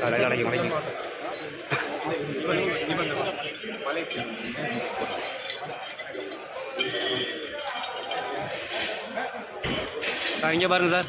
காலையில் அடைக்க மடைக்கும் சார் இங்கே பாருங்க சார்.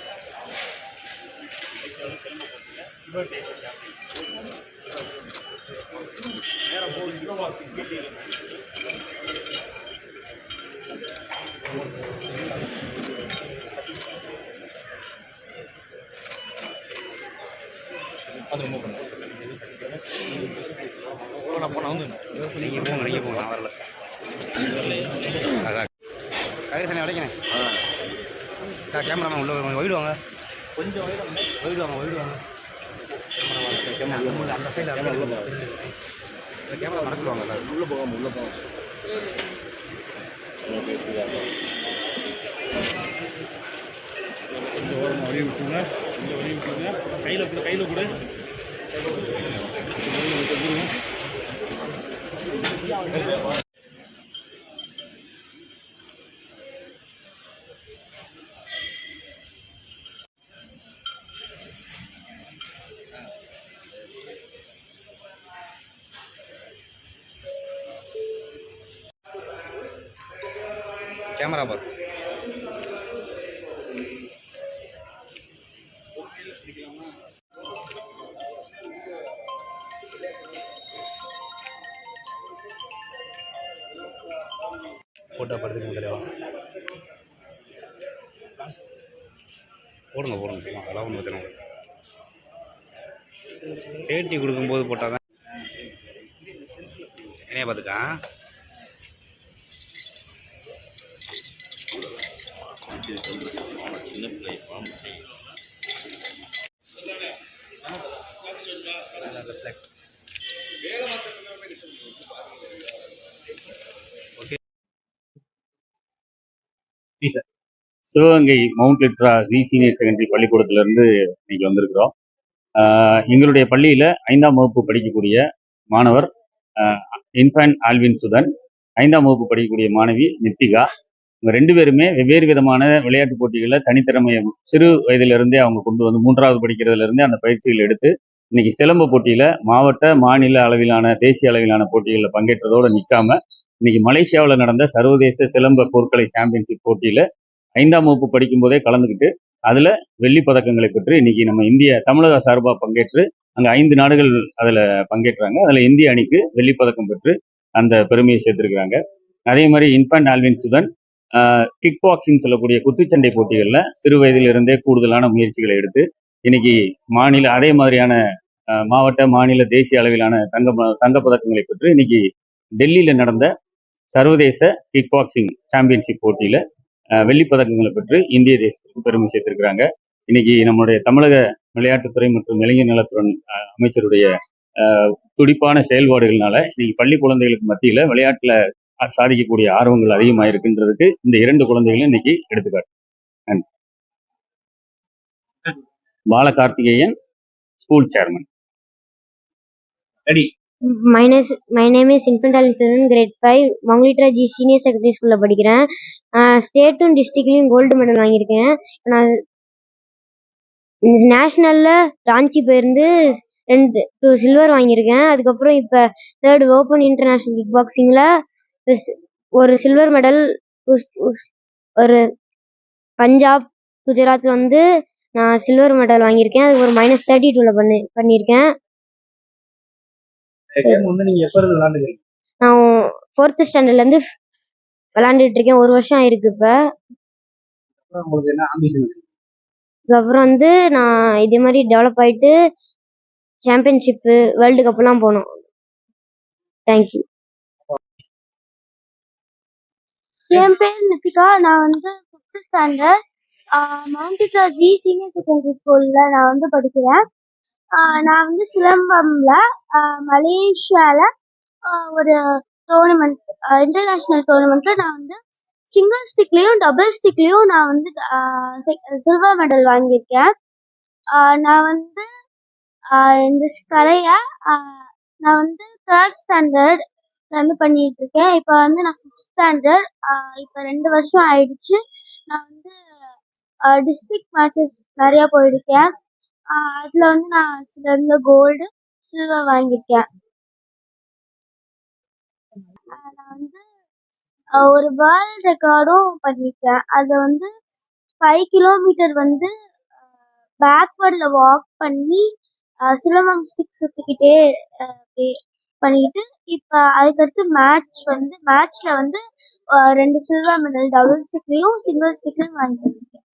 நீங்கள் போங்க நீங்கள் போங்க நான் வரல அதான் கதிரசனை அடைக்கணே சார் கேமராமேன் உள்ள வருவாங்க ஒயிடு வாங்க கொஞ்சம் ஒயிடு வாங்க ஒயிடு கேமரா அந்த சைடில் கேமரா நடத்துவாங்க சார் உள்ள போகாம உள்ள போகாம கொஞ்சம் ஓரமாக வழி விட்டுருங்க கொஞ்சம் வழி விட்டுருங்க கையில் கூட கையில் கூட கேமரா பாரு ஃபோட்டோ படுத்துக்கங்க தலைவா போடுங்க போடுங்க. சும்மா அதெல்லாம் ஒன்று வச்சுருங்க. பேட்டி கொடுக்கும்போது போட்டால் தான் என்னைய பார்த்துக்கா Sivaganga Mount Litera Zee senior secondary பள்ளிக்கூடத்திலிருந்து இன்னைக்கு வந்திருக்கிறோம். எங்களுடைய பள்ளியில் ஐந்தாம் வகுப்பு படிக்கக்கூடிய மாணவர் இன்ஃபான் ஆல்வின் சுதன் ஐந்தாம் வகுப்பு படிக்கக்கூடிய மாணவி நித்திகா இவங்க ரெண்டு பேருமே வெவ்வேறு விதமான விளையாட்டு போட்டிகளில் தனித்திறமையை சிறு வயதிலிருந்தே அவங்க கொண்டு வந்து மூன்றாவது படிக்கிறதுலேருந்தே அந்த பயிற்சிகள் எடுத்து இன்னைக்கு சிலம்பு போட்டியில் மாவட்ட மாநில அளவிலான தேசிய அளவிலான போட்டிகளில் பங்கேற்றதோடு நிற்காம இன்னைக்கு மலேசியாவில் நடந்த சர்வதேச சிலம்ப போர்க்கலை சாம்பியன்ஷிப் போட்டியில் ஐந்தாம் வகுப்பு படிக்கும் போதே கலந்துக்கிட்டு அதில் வெள்ளி பதக்கங்களை பெற்று இன்னைக்கு நம்ம இந்திய தமிழக சார்பாக பங்கேற்று அங்கே ஐந்து நாடுகள் அதில் பங்கேற்றாங்க. அதில் இந்திய அணிக்கு வெள்ளி பதக்கம் பெற்று அந்த பெருமையை சேர்த்திருக்கிறாங்க. அதே மாதிரி Infant Alvin Sudhan kickboxing சொல்லக்கூடிய குத்துச்சண்டை போட்டிகளில் சிறு வயதிலிருந்தே கூடுதலான முயற்சிகளை எடுத்து இன்னைக்கு மாநில அதே மாதிரியான மாவட்ட மாநில தேசிய அளவிலான தங்க தங்கப்பதக்கங்களை பதக்கங்களை பெற்று இன்னைக்கு டெல்லியில் நடந்த சர்வதேச கிக் பாக்ஸிங் சாம்பியன்ஷிப் போட்டியில் அஹ் வெள்ளிப் பதக்கங்களை பெற்று இந்திய தேசத்திற்கு பெருமை சேர்த்திருக்கிறாங்க. இன்னைக்கு நம்முடைய தமிழக விளையாட்டுத்துறை மற்றும் இளைஞர் நலத்துறை அமைச்சருடைய துடிப்பான செயல்பாடுகள்னால இன்னைக்கு பள்ளி குழந்தைகளுக்கு மத்தியில விளையாட்டுல சாதிக்கக்கூடிய ஆர்வங்கள் அதிகமாக இருக்குன்றதுக்கு இந்த இரண்டு குழந்தைகளும் இன்னைக்கு எடுத்துக்காட்டு. நன்றி. Balakarthikeyan school chairman My minus is, my name is Infant Alison, grade 5, Mount Litera Zee senior secondary ஸ்கூலில் படிக்கிறேன். ஸ்டேட்டும் டிஸ்ட்ரிக்ட்லேயும் கோல்டு மெடல் வாங்கியிருக்கேன். நான் நேஷ்னலில் ராஞ்சி போயிருந்து ரெண்டு டூ சில்வர் வாங்கியிருக்கேன். அதுக்கப்புறம் இப்போ தேர்ட் ஓப்பன் இன்டர்நேஷ்னல் கிக் பாக்ஸிங்கில் ஒரு சில்வர் மெடல் ஒரு பஞ்சாப் குஜராத்தில் வந்து நான் சில்வர் மெடல் வாங்கியிருக்கேன். அது ஒரு மைனஸ் தேர்ட்டி டூவில் பண்ணி பண்ணியிருக்கேன். வந்து நீங்க எப்ப இருந்து விளையாண்டுக்கிறீங்க? நான் விளாண்டுட்டு இருக்கேன். ஒரு வருஷம் ஆயிருக்கு இப்போ. உங்களுக்கு என்ன ஆம்பிஷன் அதுக்கப்புறம் வந்து நான் இதே மாதிரி டெவலப் ஆயிட்டு சாம்பியன்ஷிப்பு வேர்ல்டு கப்லாம் போகணும். தேங்க்யூ என் பேர் நித்திகா. நான் வந்து fifth standard Mount Zee senior secondary ஸ்கூலில் நான் வந்து படிக்கிறேன். நான் வந்து சிலம்பம்ல மலேசியாவில் ஒரு டோர்னமெண்ட் இன்டர்நேஷ்னல் டோர்னமெண்ட்டில் நான் வந்து சிங்கிள் ஸ்டிக்லேயும் டபுள் ஸ்டிக்லேயும் நான் வந்து சில்வர் மெடல் வாங்கியிருக்கேன். நான் வந்து இந்த கலையை நான் வந்து தேர்ட் ஸ்டாண்டர்ட் வந்து பண்ணிட்டு இருக்கேன் இப்போ வந்து நான் ஃபிஃப்த் ஸ்டாண்டர்ட் இப்போ ரெண்டு வருஷம் ஆயிடுச்சு. நான் வந்து டிஸ்ட்ரிக்ட் மேட்சஸ் நிறையா போயிருக்கேன். அதில் வந்து நான் சிலதுல கோல்டு சில்வர் வாங்கியிருக்கேன். நான் வந்து ஒரு வேர்ல்ட் ரெக்கார்டும் பண்ணியிருக்கேன். அது வந்து ஃபைவ் கிலோமீட்டர் வந்து பேக்வேர்டில் வாக் பண்ணி சிலம்பம் ஸ்டிக் சுற்றிக்கிட்டே பண்ணிக்கிட்டு இப்போ அதுக்கடுத்து மேட்ச் வந்து மேட்ச்சில் வந்து ரெண்டு சில்வர் மெடல் டபுள் ஸ்டிக்லேயும் சில்வர் ஸ்டிக்லேயும் வாங்கியிருக்கேன்.